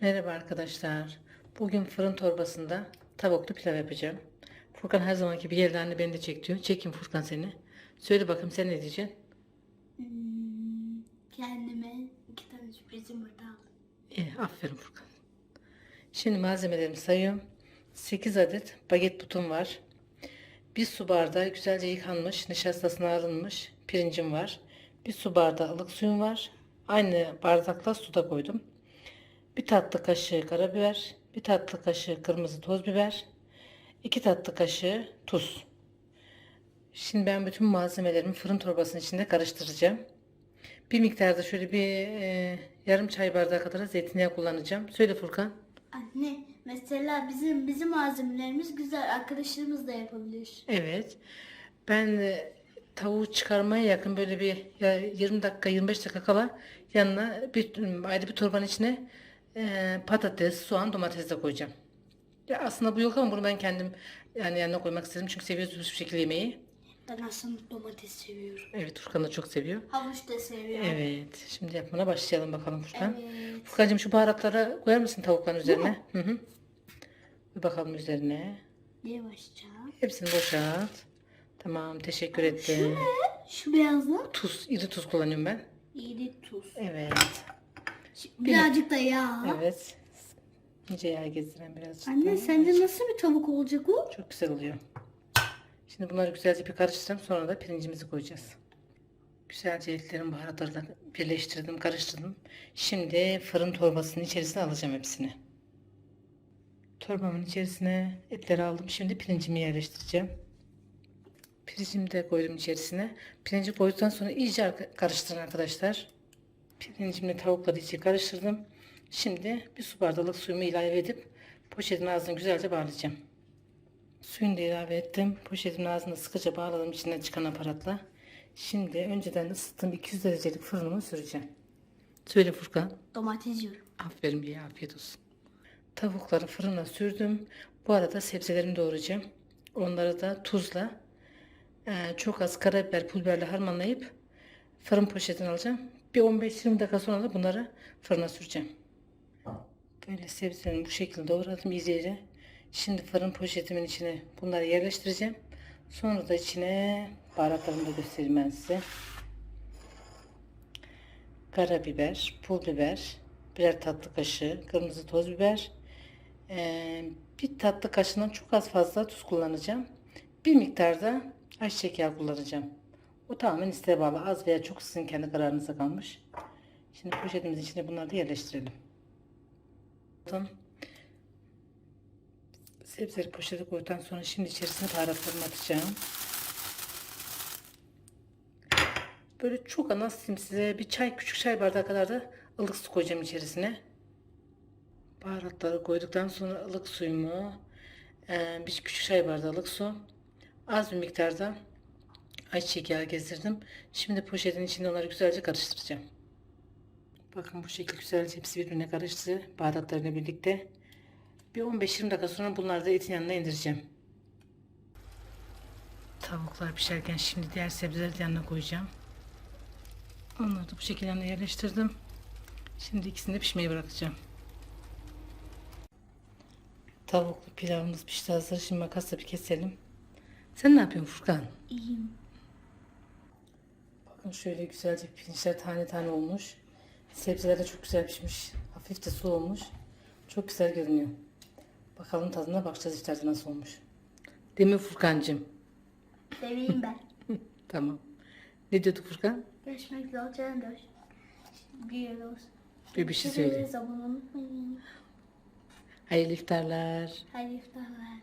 Merhaba arkadaşlar. Bugün fırın torbasında tavuklu pilav yapacağım. Furkan her zamanki gibi yerlerini beni de çek diyor. Çekeyim Furkan seni. Söyle bakayım sen ne diyeceksin? Hmm, kendime iki tane sürpriz yumurta aldım. İyi, aferin Furkan. Şimdi malzemelerimi sayıyorum. 8 adet baget butum var. Bir su bardağı güzelce yıkanmış, nişastasına alınmış pirincim var. Bir su bardağı ılık suyum var. Aynı bardakla su da koydum. Bir tatlı kaşığı karabiber, bir tatlı kaşığı kırmızı toz biber, iki tatlı kaşığı tuz. Şimdi ben bütün malzemelerimi fırın torbasının içinde karıştıracağım. Bir miktarda şöyle bir e, yarım çay bardağı kadar da zeytinyağı kullanacağım. Söyle Furkan. Anne mesela bizim bizim malzemelerimiz güzel. Arkadaşlarımız da yapabilir. Evet. Ben e, tavuğu çıkarmaya yakın böyle bir ya 20 dakika 25 dakika kala yanına bir ayrı bir torbanın içine e, patates, soğan, domates de koyacağım. Ya aslında bu yok ama bunu ben kendim yani yanına koymak istedim çünkü seviyoruz bu şekilde yemeği. Ben aslında domates seviyorum. Evet Furkan da çok seviyor. Havuç da seviyorum. Evet. Şimdi yapmana başlayalım bakalım Furkan. Evet. Furkancığım şu baharatları koyar mısın tavukların üzerine? Hı hı. Bir bakalım üzerine. Yavaşça. Hepsini boşalt. Tamam teşekkür ettim. Şu beyazlar. Tuz, iri tuz kullanıyorum ben. İyi tuz. Evet. Birazcık da yağ. Evet. İnce yağ gezdiren birazcık. Anne da. sence nasıl bir tavuk olacak o? Çok güzel oluyor. Şimdi bunları güzelce bir karıştıracağım. Sonra da pirincimizi koyacağız. Güzelce etlerin baharatlarıyla birleştirdim, karıştırdım. Şimdi fırın torbasının içerisine alacağım hepsini. Torbamın içerisine etleri aldım. Şimdi pirincimi yerleştireceğim. Pirincimi de koydum içerisine. Pirinci koyduktan sonra iyice ar- karıştırın arkadaşlar. Pirincimle tavukları iyice karıştırdım. Şimdi bir su bardağlık suyumu ilave edip poşetin ağzını güzelce bağlayacağım. Suyunu da ilave ettim. Poşetimin ağzını sıkıca bağladım içinden çıkan aparatla. Şimdi önceden ısıttığım 200 derecelik fırınımı süreceğim. Söyle Furkan. Domates yiyorum. Aferin bir afiyet olsun. Tavukları fırına sürdüm. Bu arada sebzelerimi doğrayacağım. Onları da tuzla çok az karabiber pul biberle harmanlayıp fırın poşetine alacağım. Bir 15-20 dakika sonra da bunları fırına süreceğim. Böyle sebzelerimi bu şekilde doğradım iyice. Şimdi fırın poşetimin içine bunları yerleştireceğim. Sonra da içine baharatlarımı da göstereyim ben size. Karabiber, pul biber, birer tatlı kaşığı, kırmızı toz biber, eee, bir tatlı kaşığından çok az fazla tuz kullanacağım. Bir miktarda ayçiçek yağı kullanacağım. O tamamen isteğe bağlı. Az veya çok sizin kendi kararınıza kalmış. Şimdi poşetimizin içine bunları da yerleştirelim. Tamam. Sebzeleri poşete koyduktan sonra şimdi içerisine baharatlarımı atacağım. Böyle çok anlatayım size. Bir çay, küçük çay bardağı kadar da ılık su koyacağım içerisine. Baharatları koyduktan sonra ılık suyumu, bir küçük çay bardağı ılık su, az bir miktarda ayçiçek yağı gezdirdim. Şimdi poşetin içinde onları güzelce karıştıracağım. Bakın bu şekilde güzelce hepsi birbirine karıştı baharatlarıyla birlikte. Bir 15-20 dakika sonra bunları da etin yanına indireceğim. Tavuklar pişerken şimdi diğer sebzeleri de yanına koyacağım. Onları da bu şekilde yanına yerleştirdim. Şimdi ikisini de pişmeye bırakacağım. Tavuklu pilavımız pişti hazır. Şimdi makasla bir keselim. Sen ne yapıyorsun Furkan? İyiyim. Bakın şöyle güzelce pirinçler tane tane olmuş. Sebzeler de çok güzel pişmiş. Hafif de su olmuş. Çok güzel görünüyor. Bakalım tadına bakacağız iftarda nasıl olmuş. Değil mi Furkancığım? Seveyim ben. Tamam. Ne diyorduk Furkan? Görüşmek üzere. Canım Gidiyoruz. Bir bir şey söyle. Görüşürüz. Hayırlı iftarlar. Hayırlı iftarlar.